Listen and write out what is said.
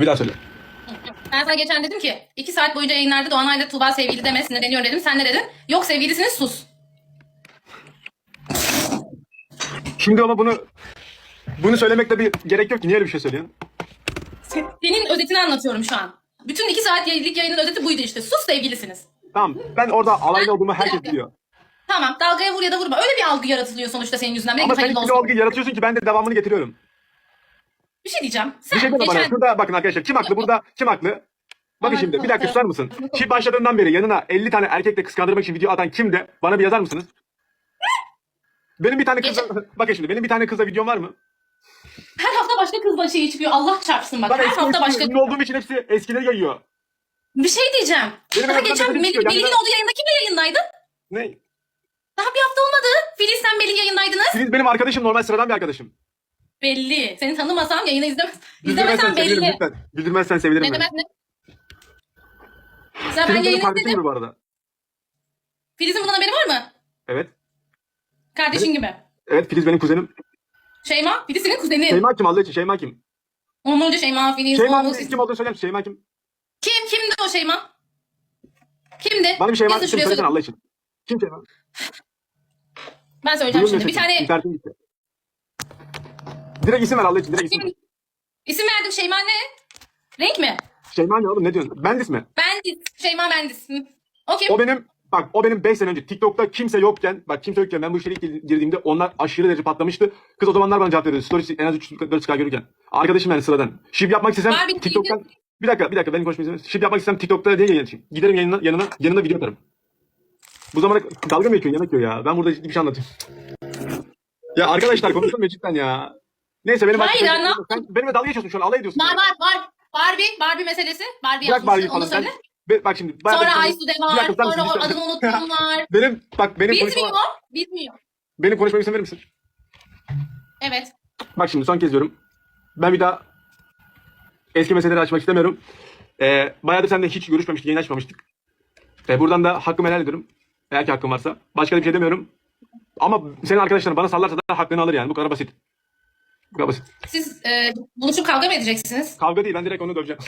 Bir daha söyle. Ben sana geçen dedim ki iki saat boyunca yayınlarda Doğanay'la Tuğba sevgili deme sinirleniyorum dedim. Sen ne dedin? Yok sevgilisiniz sus. Şimdi ama bunu bunu söylemekte bir gerek yok ki. Niye öyle bir şey söylüyorsun? Senin özetini anlatıyorum şu an. Bütün iki saat yayınlık yayının özeti buydu işte. Sus sevgilisiniz. Tamam. Ben orada alaylı olduğumu herkes biliyor. Tamam dalgaya vur ya da vurma. Öyle bir algı yaratılıyor sonuçta senin yüzünden. Ama sen hayırlı hiçbir olsun. algı yaratıyorsun ki ben de devamını getiriyorum. Bir şey diyeceğim. Sen Bir şey deme bana. geçen... Şurada bakın arkadaşlar. Kim haklı burada? Kim haklı? Bakın şimdi bir dakika Allah'ım. susar mısın? Şimdi başladığından beri yanına 50 tane erkekle kıskandırmak için video atan kimdi? Bana bir yazar mısınız? Benim bir tane kızla... Bakın şimdi benim bir tane kızla videom var mı? Her hafta başka kızla şey çıkıyor. Allah çarpsın bak. Bana Her eski hafta eski başka... ünlü olduğum için hepsi eskileri yayıyor. Bir şey diyeceğim. Benim Daha geçen Melih, Melih'in olduğu yayında kimle yayındaydın? Ne? Daha bir hafta olmadı. Filiz sen Melih yayındaydınız. Filiz benim arkadaşım normal sıradan bir arkadaşım. Belli. Seni tanımasam yayını izlemez. Sevinirim belli. lütfen. Bildirmezsen sevinirim Ne demek ne? Sen ben Filiz benim yayını izledim. bu arada. Filiz'in bundan haberi var mı? Evet. Kardeşin gibi. Evet Filiz benim kuzenim. Şeyma, Filiz senin kuzeni. Şeyma kim Allah için? Şeyma kim? Onun önce Şeyma, Filiz, Şeyma'nın Oğuz. kim olduğunu söyler misin? Şeyma kim? Kim? Kimdi o Şeyma? Kimdi? Bana bir Şeyma Yazın kim şuraya söylesene söyle. Allah için. Kim Şeyma? Ben söyleyeceğim Duyuyor şimdi. Bir tane İnternetim gitti. Direkt isim ver Allah için. Direkt isim ver. İsim verdim Şeyma ne? Renk mi? Şeyma ne oğlum ne diyorsun? Bendis mi? Bendis. Şeyma Bendis. Hı. O kim? O benim bak o benim 5 sene önce TikTok'ta kimse yokken bak kimse yokken ben bu işe ilk girdiğimde onlar aşırı derece patlamıştı. Kız o zamanlar bana cevap veriyordu. Stories en az 3-4 görürken. Arkadaşım yani sıradan. Şip yapmak istesem Var bir TikTok'tan bir dakika bir dakika benim konuşmayı izlemez. Şip yapmak istesem TikTok'ta diye açayım. Giderim yanına, yanına yanına video atarım. Bu zamana dalga mı geçiyor yemek yiyor ya. Ben burada ciddi bir şey anlatıyorum. Ya arkadaşlar konuşalım cidden ya. Neyse benim Hayır ne sen benimle dalga geçiyorsun şu an alay ediyorsun. Var var var. Barbie. Barbie meselesi. Barbie Bırak Barbie'yi yapmışsın. falan Onu sen. söyle. Be- bak şimdi. Sonra bir- Aysu'de Bir var. dakika, sen Sonra o adını unuttum var. Benim bak benim Bilmiyor. konuşmama, Bilmiyor. benim konuşmamı izin verir misin? Evet. Bak şimdi son kez diyorum. Ben bir daha eski meseleleri açmak istemiyorum. Ee, bayağıdır seninle hiç görüşmemiştik, yayın açmamıştık. Ee, buradan da hakkımı helal ediyorum. Eğer ki hakkım varsa. Başka da bir şey demiyorum. Ama senin arkadaşların bana sallarsa da hakkını alır yani. Bu kadar basit. Bu kadar basit. Siz e, buluşup kavga mı edeceksiniz? Kavga değil ben direkt onu döveceğim.